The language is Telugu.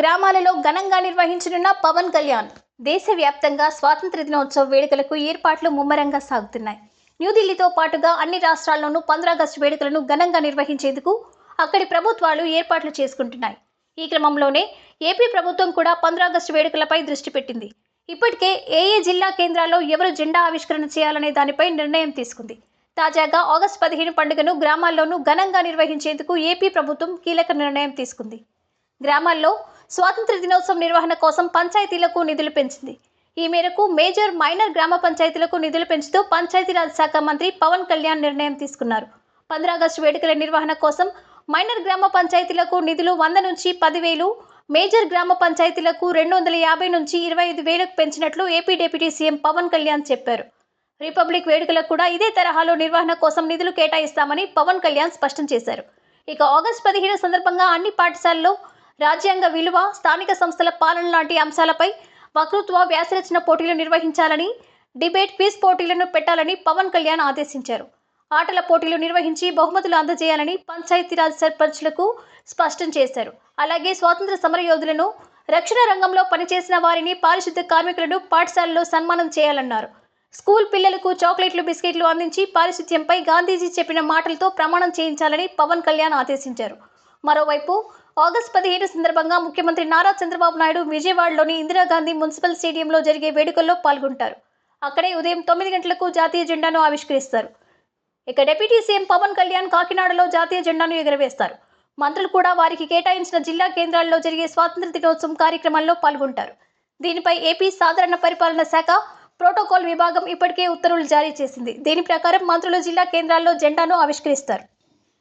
గ్రామాలలో ఘనంగా నిర్వహించనున్న పవన్ కళ్యాణ్. దేశవ్యాప్తంగా స్వాతంత్ర దినోత్సవ వేడుకలకు ఏర్పాట్లు ముమ్మరంగా సాగుతున్నాయి. న్యూఢిల్లీతో పాటుగా అన్ని రాష్ట్రాల్లోనూ పంద్రాగస్టు వేడుకలను ఘనంగా నిర్వహించేందుకు అక్కడి ప్రభుత్వాలు ఏర్పాట్లు చేసుకుంటున్నాయి. ఈ క్రమంలోనే ఏపీ ప్రభుత్వం కూడా పంద్రాగస్టు వేడుకలపై దృష్టి పెట్టింది. ఇప్పటికే ఏ ఏ జిల్లా కేంద్రాల్లో ఎవరు జెండా ఆవిష్కరణ చేయాలనే దానిపై నిర్ణయం తీసుకుంది. తాజాగా ఆగస్టు పదిహేను పండుగను గ్రామాల్లోనూ ఘనంగా నిర్వహించేందుకు ఏపీ ప్రభుత్వం కీలక నిర్ణయం తీసుకుంది. గ్రామాల్లో స్వాతంత్ర దినోత్సవం నిర్వహణ కోసం పంచాయతీలకు నిధులు పెంచింది. ఈ మేరకు మేజర్ మైనర్ గ్రామ పంచాయతీలకు నిధులు పెంచుతూ పంచాయతీరాజ్ శాఖ మంత్రి పవన్ కళ్యాణ్ నిర్ణయం తీసుకున్నారు. పంద్రాగస్టు వేడుకల నిర్వహణ కోసం మైనర్ గ్రామ పంచాయతీలకు నిధులు వంద నుంచి పదివేలు మేజర్ గ్రామ పంచాయతీలకు రెండు వందల యాభై నుంచి ఇరవై ఐదు వేలకు పెంచినట్లు AP deputy CM Pawan Kalyan చెప్పారు. రిపబ్లిక్ వేడుకలకు కూడా ఇదే తరహాలో నిర్వహణ కోసం నిధులు కేటాయిస్తామని పవన్ కళ్యాణ్ స్పష్టం చేశారు. ఇక ఆగస్టు పదిహేను సందర్భంగా అన్ని పాఠశాలల్లో రాజ్యాంగ విలువ స్థానిక సంస్థల పాలన లాంటి అంశాలపై వక్తృత్వ వ్యాసరచన పోటీలు నిర్వహించాలని డిబేట్ క్విజ్ పోటీలను పెట్టాలని పవన్ కళ్యాణ్ ఆదేశించారు. ఆటల పోటీలు నిర్వహించి బహుమతులు అందజేయాలని పంచాయతీరాజ్ సర్పంచ్లకు స్పష్టం చేశారు. అలాగే స్వాతంత్ర సమరయోధులను రక్షణ రంగంలో పనిచేసిన వారిని పారిశుద్ధ కార్మికులను పాఠశాలలో సన్మానం చేయాలన్నారు. స్కూల్ పిల్లలకు చాక్లెట్లు బిస్కెట్లు అందించి పారిశుద్ధ్యంపై గాంధీజీ చెప్పిన మాటలతో ప్రమాణం చేయించాలని పవన్ కళ్యాణ్ ఆదేశించారు. మరోవైపు ఆగస్టు పదిహేను సందర్భంగా ముఖ్యమంత్రి నారా చంద్రబాబు నాయుడు విజయవాడలోని ఇందిరాగాంధీ మున్సిపల్ స్టేడియంలో జరిగే వేడుకల్లో పాల్గొంటారు. అక్కడే ఉదయం తొమ్మిది గంటలకు జాతీయ జెండాను ఆవిష్కరిస్తారు. ఇక డిప్యూటీ సీఎం పవన్ కళ్యాణ్ కాకినాడలో జాతీయ జెండాను ఎగురవేస్తారు. మంత్రులు కూడా వారికి కేటాయించిన జిల్లా కేంద్రాల్లో జరిగే స్వాతంత్ర దినోత్సవం కార్యక్రమంలో పాల్గొంటారు. దీనిపై ఏపీ సాధారణ పరిపాలన శాఖ ప్రోటోకాల్ విభాగం ఇప్పటికే ఉత్తర్వులు జారీ చేసింది. దీని ప్రకారం మంత్రులు జిల్లా కేంద్రాల్లో జెండాను ఆవిష్కరిస్తారు.